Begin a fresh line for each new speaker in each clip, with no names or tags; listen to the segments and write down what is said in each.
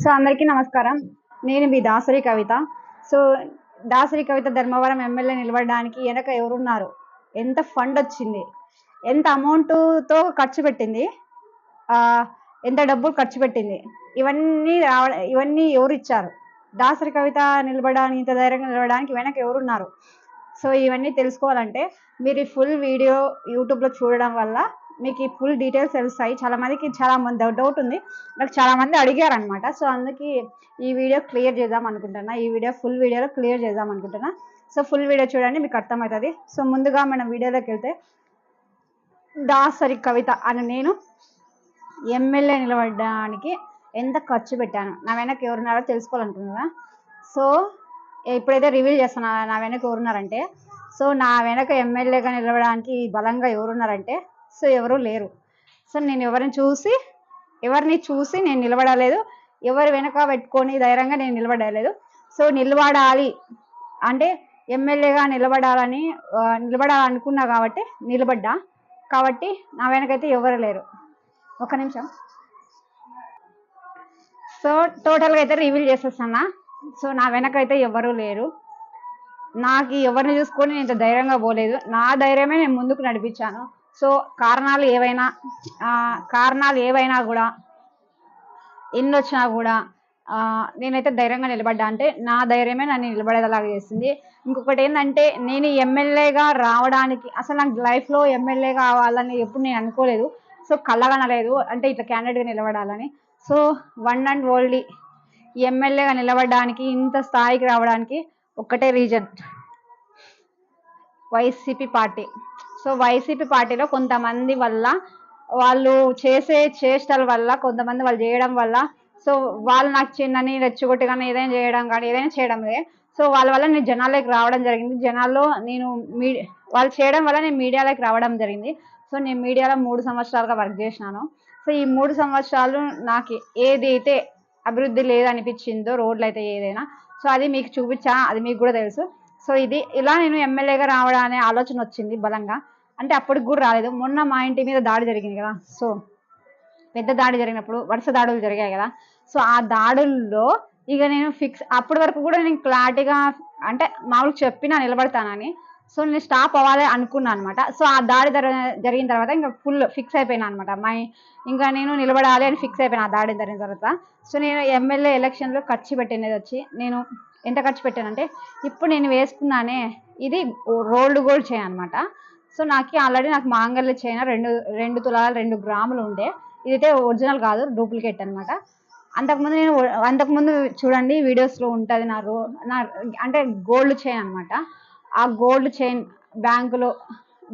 So అందరికీ నమస్కారం. నేను మీ దాసరి కవిత. సో దాసరి కవిత ధర్మవరం ఎమ్మెల్యే నిలబడడానికి వెనక ఎవరున్నారు? ఎంత ఫండ్ వచ్చింది? ఎంత అమౌంట్తో ఖర్చు పెట్టింది? ఎంత డబ్బులు ఖర్చు పెట్టింది? ఇవన్నీ రావ ఇవన్నీ ఎవరు ఇచ్చారు? దాసరి కవిత నిలబడడానికి ఇంత ధైర్యంగా నిలబడడానికి వెనక ఎవరున్నారు? సో ఇవన్నీ తెలుసుకోవాలంటే మీరు ఈ ఫుల్ వీడియో యూట్యూబ్లో చూడడం వల్ల మీకు ఈ ఫుల్ డీటెయిల్స్ తెలుస్తాయి. చాలా మందికి చాలా మంది డౌట్ ఉంది. నాకు చాలా మంది అడిగారు అనమాట సో అందుకే ఈ వీడియో క్లియర్ చేద్దాం అనుకుంటున్నా. ఈ వీడియో ఫుల్ వీడియోలో క్లియర్ చేద్దాం అనుకుంటున్నా. సో ఫుల్ వీడియో చూడండి మీకు అర్థమవుతుంది. సో ముందుగా మనం వీడియోలోకి వెళ్తే దాసరి కవిత అని నేను ఎమ్మెల్యే నిలబడడానికి ఎంత ఖర్చు పెట్టాను? నా వెనక ఎవరున్నారో తెలుసుకోవాలనుకున్నా సో ఎప్పుడైతే రివీల్ చేస్తున్నా నా వెనక ఎవరున్నారంటే సో నా వెనక ఎమ్మెల్యేగా నిలబడడానికి బలంగా ఎవరున్నారంటే సో ఎవరు లేరు. సో నేను ఎవరిని చూసి ఎవరిని చూసి నేను నిలబడలేదు. ఎవరు వెనక పెట్టుకొని ధైర్యంగా నేను నిలబడలేదు. సో నిలబడాలి. అంటే ఎమ్మెల్యేగా నిలబడాలని నిలబడాలనుకున్నా కాబట్టి నిలబడ్డా. కాబట్టి నా వెనకైతే ఎవరు లేరు. ఒక నిమిషం. సో టోటల్గా అయితే రివీల్ చేసేస్తున్నా సో నా వెనకైతే ఎవరు లేరు. నాకు ఎవరిని చూసుకొని నేను ఇంత ధైర్యంగా పోలేదు. నా ధైర్యమే నేను ముందుకు నడిపించాను. సో కారణాలు ఏవైనా కారణాలు ఏవైనా కూడా ఎన్ని వచ్చినా కూడా నేనైతే ధైర్యంగా నిలబడ్డా. అంటే నా ధైర్యమే నన్ను నిలబడేలాగా చేసింది. ఇంకొకటి ఏంటంటే నేను ఎమ్మెల్యేగా రావడానికి అసలు నాకు లైఫ్లో ఎమ్మెల్యే కావాలని ఎప్పుడు నేను అనుకోలేదు. సో కలగనలేదు అంటే ఇట్లా క్యాండిడేట్గా నిలబడాలని. సో వన్ అండ్ ఓన్లీ ఎమ్మెల్యేగా నిలబడడానికి ఇంత స్థాయికి రావడానికి ఒక్కటే reason. YCP party. So YCP పార్టీలో కొంతమంది వల్ల వాళ్ళు చేసే చేష్టల వల్ల కొంతమంది వాళ్ళు చేయడం వల్ల సో వాళ్ళు నాకు చిన్నని రెచ్చగొట్టి కానీ ఏదైనా చేయడం కానీ ఏదైనా చేయడం లే సో వాళ్ళ వల్ల నేను జనాల్లోకి రావడం జరిగింది. జనాల్లో నేను మీ వాళ్ళు చేయడం వల్ల నేను మీడియాలోకి రావడం జరిగింది. సో నేను మీడియాలో మూడు సంవత్సరాలుగా వర్క్ చేసినాను. సో ఈ మూడు సంవత్సరాలు నాకు ఏదైతే అభివృద్ధి లేదనిపించిందో రోడ్లు అయితే ఏదైనా సో అది మీకు చూపించా అది మీకు కూడా తెలుసు. సో ఇది ఇలా నేను ఎమ్మెల్యేగా రావడం అనే ఆలోచన వచ్చింది బలంగా. అంటే అప్పటికి కూడా రాలేదు. మొన్న మా ఇంటి మీద దాడి జరిగింది కదా. సో పెద్ద దాడి జరిగినప్పుడు వరుస దాడులు జరిగాయి కదా. సో ఆ దాడుల్లో ఇక నేను ఫిక్స్ అప్పటి వరకు కూడా నేను క్లారిటీగా అంటే మామూలు చెప్పినా నిలబడతానని. సో నేను స్టాప్ అవ్వాలి అనుకున్నాను అనమాట సో ఆ దాడి జరిగిన తర్వాత ఇంకా ఫుల్ ఫిక్స్ అయిపోయినా అనమాట మై ఇంకా నేను నిలబడాలి అని ఫిక్స్ అయిపోయినా ఆ దాడి జరిగిన తర్వాత. సో నేను ఎమ్మెల్యే ఎలక్షన్లో ఖర్చు పెట్టినది వచ్చి నేను ఎంత ఖర్చు పెట్టానంటే ఇప్పుడు నేను వేసుకున్నానే ఇది రోల్డ్ గోల్డ్ చేయనమాట అనమాట సో నాకు ఆల్రెడీ నాకు మాంగల్య చైనా రెండు రెండు తులాలు రెండు గ్రాములు ఉండే. ఇదైతే ఒరిజినల్ కాదు డూప్లికేట్ అనమాట అంతకుముందు నేను అంతకుముందు చూడండి వీడియోస్లో ఉంటుంది నా రో నా అంటే గోల్డ్ చైన్ అనమాట ఆ గోల్డ్ చైన్ బ్యాంకులో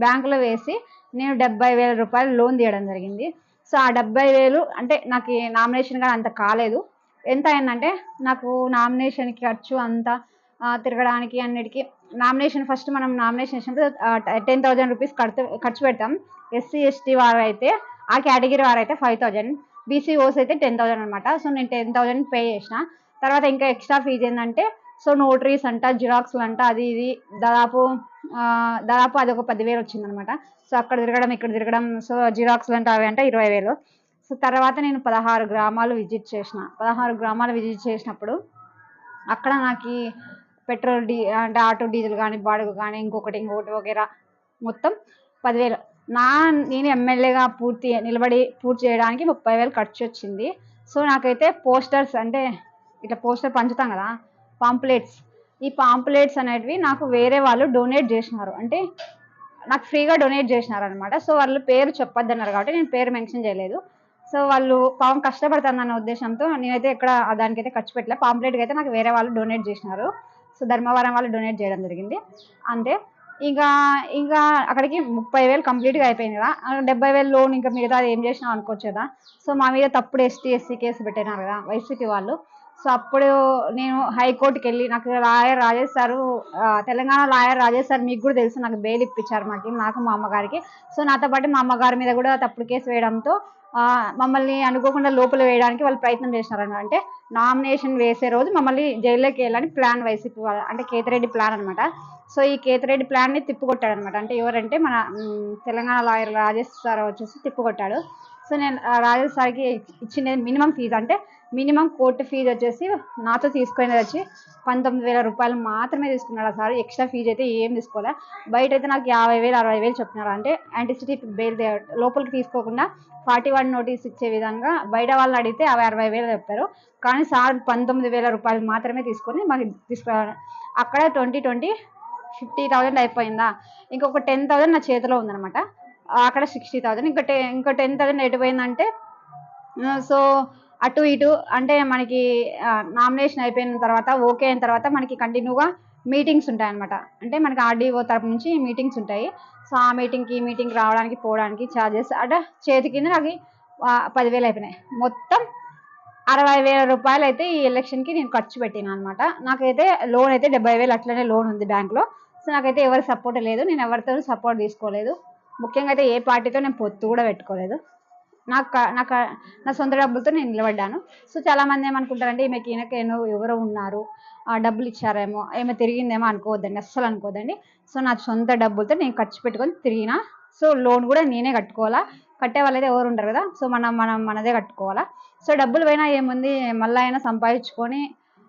బ్యాంకులో వేసి నేను డెబ్బై వేల రూపాయలు లోన్ తీయడం జరిగింది. సో ఆ డెబ్బై వేలు అంటే నాకు నామినేషన్ కానీ అంత కాలేదు. ఎంత అయిందంటే నాకు నామినేషన్కి ఖర్చు అంతా తిరగడానికి అన్నిటికీ. నామినేషన్ ఫస్ట్ మనం నామినేషన్ ఇచ్చినప్పుడు టెన్ థౌజండ్ రూపీస్ కడితే ఖర్చు పెడతాం. ఎస్సీ ఎస్టీ వారు అయితే ఆ కేటగిరీ వారు అయితే ఫైవ్ థౌజండ్ బీసీ ఓస్ అయితే టెన్ థౌజండ్ అనమాట సో నేను టెన్ థౌజండ్ పే చేసిన. తర్వాత ఇంకా ఎక్స్ట్రా ఫీజు ఏంటంటే సో నోటరీస్ అంట జిరాక్స్లు అంట అది ఇది. దాదాపు దాదాపు అది ఒక పదివేలు వచ్చిందనమాట సో అక్కడ తిరగడం ఇక్కడ తిరగడం సో జిరాక్స్లు అంటే అవి అంటే ఇరవై వేలు. సో తర్వాత నేను పదహారు గ్రామాలు విజిట్ చేసిన. పదహారు గ్రామాలు విజిట్ చేసినప్పుడు అక్కడ నాకు పెట్రోల్ డీ అంటే ఆటో డీజిల్ కానీ బాడుగ కానీ ఇంకొకటి ఇంకొకటి వగేరా మొత్తం పదివేలు. నా నేను ఎమ్మెల్యేగా పూర్తి నిలబడి పూర్తి చేయడానికి ముప్పై వేలు ఖర్చు వచ్చింది సో నాకైతే పోస్టర్స్ అంటే ఇట్లా పోస్టర్ పంచుతాం కదా పాంప్లెట్స్. ఈ పాంప్లెట్స్ అనేటివి నాకు వేరే వాళ్ళు డొనేట్ చేసినారు. అంటే నాకు ఫ్రీగా డొనేట్ చేసినారు అనమాట సో వాళ్ళు పేరు చెప్పొద్దన్నారు కాబట్టి నేను పేరు మెన్షన్ చేయలేదు. సో వాళ్ళు పాపం కష్టపడతానన్న ఉద్దేశంతో నేనైతే ఎక్కడ దానికైతే ఖర్చు పెట్టలే. పాంప్లెట్కి అయితే నాకు వేరే వాళ్ళు డొనేట్ చేసినారు. సో ధర్మవరం వాళ్ళు డొనేట్ చేయడం జరిగింది. అంతే ఇంకా ఇంకా అక్కడికి ముప్పై వేలు కంప్లీట్గా అయిపోయింది కదా. డెబ్బై వేలు లోన్ ఇంకా మిగతా ఏం చేసినా అనుకోవచ్చు కదా. సో మా మీద తప్పుడు ఎస్టీ ఎస్సీ కేసు పెట్టినారు కదా వైసీపీ వాళ్ళు. సో అప్పుడు నేను హైకోర్టుకి వెళ్ళి నాకు lawyer Rajesh sir Telangana lawyer Rajesh sir మీకు కూడా తెలుసు నాకు బెయిల్ ఇప్పించారు మాకు నాకు మా అమ్మగారికి. సో నాతో పాటు మా అమ్మగారి మీద కూడా తప్పుడు కేసు వేయడంతో మమ్మల్ని అనుకోకుండా లోపల వేయడానికి వాళ్ళు ప్రయత్నం చేసినారు అంటే నామినేషన్ వేసే రోజు మమ్మల్ని జైల్లోకి వెళ్ళాలని ప్లాన్ వైసీపీ వాళ్ళ అంటే కేతిరెడ్డి ప్లాన్ అనమాట సో ఈ కేతిరెడ్డి ప్లాన్ని తిప్పుకొట్టాడు అనమాట అంటే ఎవరంటే మన తెలంగాణ లాయర్ రాజేష్ సార్ వచ్చేసి తిప్పుకొట్టాడు. సో నేను ఆ రాజు సార్కి ఇచ్చిన మినిమం ఫీజు అంటే మినిమం కోర్టు ఫీజు వచ్చేసి నాతో తీసుకునేది వచ్చి పంతొమ్మిది వేల రూపాయలు మాత్రమే తీసుకున్నాడు సార్. ఎక్స్ట్రా ఫీజు అయితే ఏం తీసుకోలే. బయట అయితే నాకు యాభై వేలు అరవై వేలు చెప్తున్నారు అంటే యాంటిసిటీ బెయిల్ లోపలికి తీసుకోకుండా ఫార్టీ వన్ నోటీస్ ఇచ్చే విధంగా బయట వాళ్ళని అడిగితే అవి అరవై వేలు చెప్పారు. కానీ సార్ పంతొమ్మిది వేల రూపాయలు మాత్రమే తీసుకొని మాకు తీసుకురా అక్కడ ట్వంటీ ట్వంటీ ఫిఫ్టీ థౌజండ్ అయిపోయిందా. ఇంకొక టెన్ థౌజండ్ నా చేతిలో ఉందన్నమాట. అక్కడ సిక్స్టీ థౌజండ్ ఇంకా టెన్ ఇంకా టెన్ థౌజండ్ ఎటు పోయిందంటే సో అటు ఇటు అంటే మనకి నామినేషన్ అయిపోయిన తర్వాత ఓకే అయిన తర్వాత మనకి కంటిన్యూగా మీటింగ్స్ ఉంటాయి అనమాట అంటే మనకి ఆర్డీఓ తరపు నుంచి మీటింగ్స్ ఉంటాయి. సో ఆ మీటింగ్కి మీటింగ్ రావడానికి పోవడానికి ఛార్జెస్ అంటే చేతి కింద నాకు పదివేలు అయిపోయినాయి. మొత్తం అరవై వేల రూపాయలు అయితే ఈ ఎలక్షన్కి నేను ఖర్చు పెట్టాను అనమాట నాకైతే లోన్ అయితే డెబ్బై వేలు అట్లనే లోన్ ఉంది బ్యాంక్లో సో నాకైతే ఎవరి సపోర్ట్ లేదు. నేను ఎవరితో సపోర్ట్ తీసుకోలేదు. ముఖ్యంగా అయితే ఏ పార్టీతో నేను పొత్తు కూడా పెట్టుకోలేదు. నాకు నాకు నా సొంత డబ్బులతో నేను నిలబడ్డాను. సో చాలామంది ఏమనుకుంటారంటే ఈమెకి ఈయనకేనో ఎవరో ఉన్నారు ఆ డబ్బులు ఇచ్చారేమో ఏమో తిరిగిందేమో అనుకోవద్దండి అస్సలు అనుకోవద్దండి. సో నా సొంత డబ్బులతో నేను ఖర్చు పెట్టుకొని తిరిగిన సో లోన్ కూడా నేనే కట్టుకోవాలా. కట్టే వాళ్ళైతే ఎవరు ఉంటారు కదా సో మనం మనం మనదే కట్టుకోవాలా. సో డబ్బులు పోయినా ఏముంది మళ్ళీ అయినా సంపాదించుకొని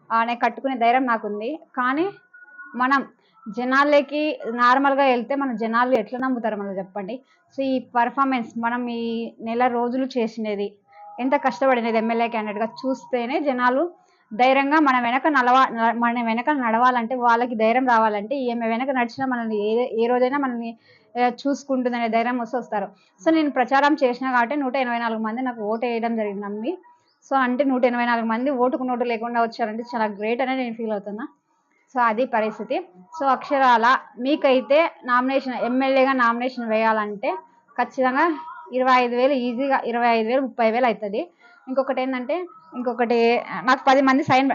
ఆ, నేను కట్టుకునే ధైర్యం నాకుంది. కానీ మనం జనాలకి నార్మల్గా వెళ్తే మన జనాలు ఎట్లా నమ్ముతారు మనం చెప్పండి? సో ఈ పర్ఫార్మెన్స్ మనం ఈ నెల రోజులు చేసినది ఎంత కష్టపడినది ఎమ్మెల్యే క్యాండిడేట్గా చూస్తేనే జనాలు ధైర్యంగా మన వెనక నడవ మన వెనక నడవాలంటే వాళ్ళకి ధైర్యం రావాలంటే ఈమె వెనక నడిచినా మనల్ని ఏ ఏ రోజైనా మనల్ని చూసుకుంటుందనే ధైర్యం వస్తూ వస్తారు. సో నేను ప్రచారం చేసిన కాబట్టి నూట ఎనభై నాలుగు మంది నాకు ఓటు వేయడం జరిగింది నమ్మి. సో అంటే నూట ఎనభై నాలుగు మంది ఓటుకు నోటు లేకుండా వచ్చారంటే చాలా గ్రేట్ అనే నేను ఫీల్ అవుతున్నా. సో అది పరిస్థితి. సో అక్షరాల మీకైతే నామినేషన్ ఎమ్మెల్యేగా నామినేషన్ వేయాలంటే ఖచ్చితంగా ఇరవై ఐదు వేలు ఈజీగా ఇరవై ఐదు వేలు ముప్పై వేలు అవుతుంది. ఇంకొకటి ఏంటంటే ఇంకొకటి నాకు పది మంది సైన్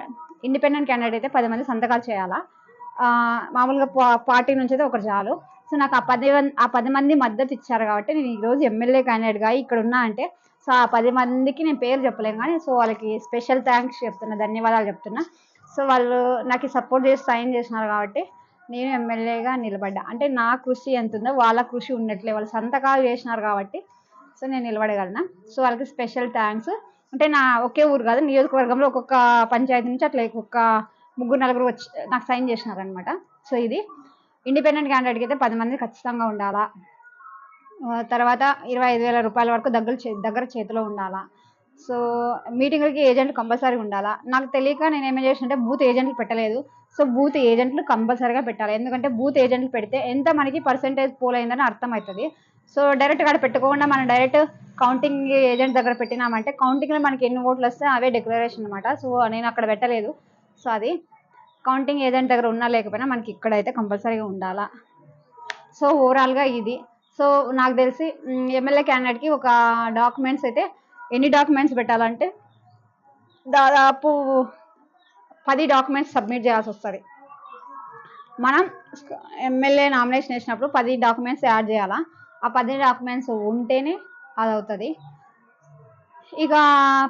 ఇండిపెండెంట్ క్యాండిడేట్ అయితే పది మంది సంతకాలు చేయాలా. మామూలుగా పార్టీ నుంచి అయితే ఒకటి చాలు. సో నాకు ఆ పది ఆ పది మంది మద్దతు ఇచ్చారు కాబట్టి నేను ఈరోజు ఎమ్మెల్యే క్యాండిడేట్గా ఇక్కడ ఉన్నా అంటే సో ఆ పది మందికి నేను పేరు చెప్పలేను కానీ సో వాళ్ళకి స్పెషల్ థ్యాంక్స్ చెప్తున్నా ధన్యవాదాలు చెప్తున్నా. సో వాళ్ళు నాకు సపోర్ట్ చేసి సైన్ చేసినారు కాబట్టి నేను ఎమ్మెల్యేగా నిలబడ్డా. అంటే నా కృషి ఎంత ఉందో వాళ్ళ కృషి ఉన్నట్లే వాళ్ళు సంతకాలు చేసినారు కాబట్టి సో నేను నిలబడగలను? సో వాళ్ళకి స్పెషల్ థ్యాంక్స్ అంటే నా ఒకే ఊరు కాదు నియోజకవర్గంలో ఒక్కొక్క పంచాయతీ నుంచి అట్లా ఒక్కొక్క ముగ్గురు నలుగురు వచ్చి నాకు సైన్ చేసినారనమాట సో ఇది ఇండిపెండెంట్ క్యాండిడేట్కి అయితే పది మంది ఖచ్చితంగా ఉండాలా? తర్వాత ఇరవై ఐదు వేల రూపాయల వరకు దగ్గర చే దగ్గర చేతిలో ఉండాలా? సో మీటింగ్లకి ఏజెంట్లు కంపల్సరీ ఉండాలా? నాకు తెలియక నేను ఏమేం చేసినంటే బూత్ ఏజెంట్లు పెట్టలేదు. సో బూత్ ఏజెంట్లు కంపల్సరీగా పెట్టాలి. ఎందుకంటే బూత్ ఏజెంట్లు పెడితే ఎంత మనకి పర్సంటేజ్ పోల్ అయిందని అర్థమవుతుంది. సో డైరెక్ట్ అక్కడ పెట్టుకోకుండా మనం డైరెక్ట్ కౌంటింగ్ ఏజెంట్ దగ్గర పెట్టినామంటే కౌంటింగ్లో మనకి ఎన్ని ఓట్లు వస్తే అవే డిక్లరేషన్ అనమాట సో నేను అక్కడ పెట్టలేదు. సో అది కౌంటింగ్ ఏజెంట్ దగ్గర ఉన్నా లేకపోయినా మనకి ఇక్కడైతే కంపల్సరీగా ఉండాలా? సో ఓవరాల్గా ఇది. సో నాకు తెలిసి ఎమ్మెల్యే క్యాండిడేట్కి ఒక డాక్యుమెంట్స్ అయితే ఎన్ని డాక్యుమెంట్స్ పెట్టాలంటే దాదాపు పది డాక్యుమెంట్స్ సబ్మిట్ చేయాల్సి వస్తుంది. మనం ఎమ్మెల్యే నామినేషన్ వేసినప్పుడు పది డాక్యుమెంట్స్ యాడ్ చేయాలా? ఆ పది డాక్యుమెంట్స్ ఉంటేనే అది అవుతుంది ఇక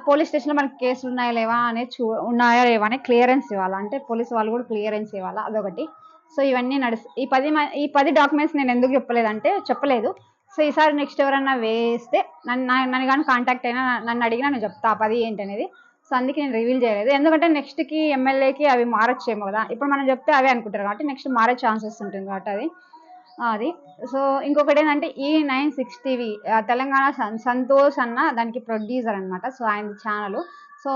పోలీస్ స్టేషన్లో మనకి కేసులు ఉన్నాయా లేవా అనేది చూ ఉన్నాయా లేవా అని క్లియరెన్స్ ఇవ్వాలా? అంటే పోలీస్ వాళ్ళు కూడా క్లియరెన్స్ ఇవ్వాలా? అదొకటి. సో ఇవన్నీ నడుస్తాయి ఈ పది మ- ఈ పది డాక్యుమెంట్స్ నేను ఎందుకు చెప్పలేదంటే చెప్పలేదు. సో ఈసారి నెక్స్ట్ ఎవరన్నా వేస్తే నన్ను నా- నన్ను కానీ కాంటాక్ట్ అయినా నన్ను అడిగినా నేను చెప్తా అది పది ఏంటి అనేది. సో అందుకే నేను రివీల్ చేయలేదు. ఎందుకంటే నెక్స్ట్కి ఎమ్మెల్యేకి అవి మారొచ్చేమో కదా. ఇప్పుడు మనం చెప్తే అవే అనుకుంటారు కాబట్టి నెక్స్ట్ మారే ఛాన్సెస్ ఉంటుంది కాబట్టి అది. అది. సో ఇంకొకటి ఏంటంటే ఈ nine six TV Telangana Santosh అన్న దానికి ప్రొడ్యూసర్ అనమాట సో ఆయన ఛానల్ సో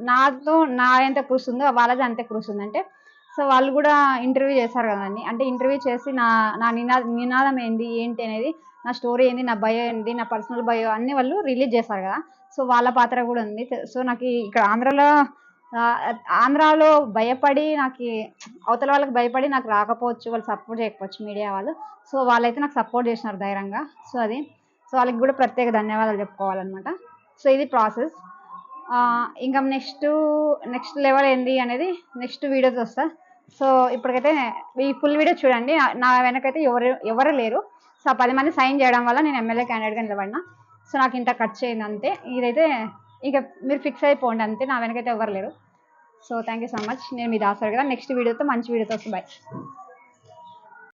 నాతో నా ఎంత కృషి ఉందో వాళ్ళది అంతే కృషి ఉందంటే సో వాళ్ళు కూడా ఇంటర్వ్యూ చేశారు కదండి. అంటే ఇంటర్వ్యూ చేసి నా నా నినా నినాదం ఏంది ఏంటి అనేది నా స్టోరీ ఏంది నా బయో ఏంది నా పర్సనల్ బయో అన్ని వాళ్ళు రిలీజ్ చేశారు కదా. సో వాళ్ళ పాత్ర కూడా ఉంది. సో నాకు ఇక్కడ ఆంధ్రాలో ఆంధ్రాలో భయపడి నాకు అవతల వాళ్ళకి భయపడి నాకు రాకపోవచ్చు వాళ్ళు సపోర్ట్ చేయకపోవచ్చు మీడియా వాళ్ళు. సో వాళ్ళైతే నాకు సపోర్ట్ చేసినారు ధైర్యంగా. సో అది సో వాళ్ళకి కూడా ప్రత్యేక ధన్యవాదాలు చెప్పుకోవాలన్నమాట. సో ఇది ప్రాసెస్. ఇంకా నెక్స్ట్ నెక్స్ట్ లెవెల్ ఏంది అనేది నెక్స్ట్ వీడియోస్ వస్తా. సో ఇప్పటికైతే ఈ ఫుల్ వీడియో చూడండి. నా వెనకైతే ఎవరు ఎవరు లేరు. సో పది మంది సైన్ చేయడం వల్ల నేను ఎమ్మెల్యే క్యాండిడేట్గా నిలబడినా. సో నాకు ఇంత ఖర్చు అయింది అంతే. ఇదైతే ఇక మీరు ఫిక్స్ అయిపోండి అంతే. నా వెనకైతే ఎవరు లేరు. So thank you so much నేను మీ దాసర్ కదా. నెక్స్ట్ వీడియోతో మంచి వీడియోతో వస్తాను బాయ్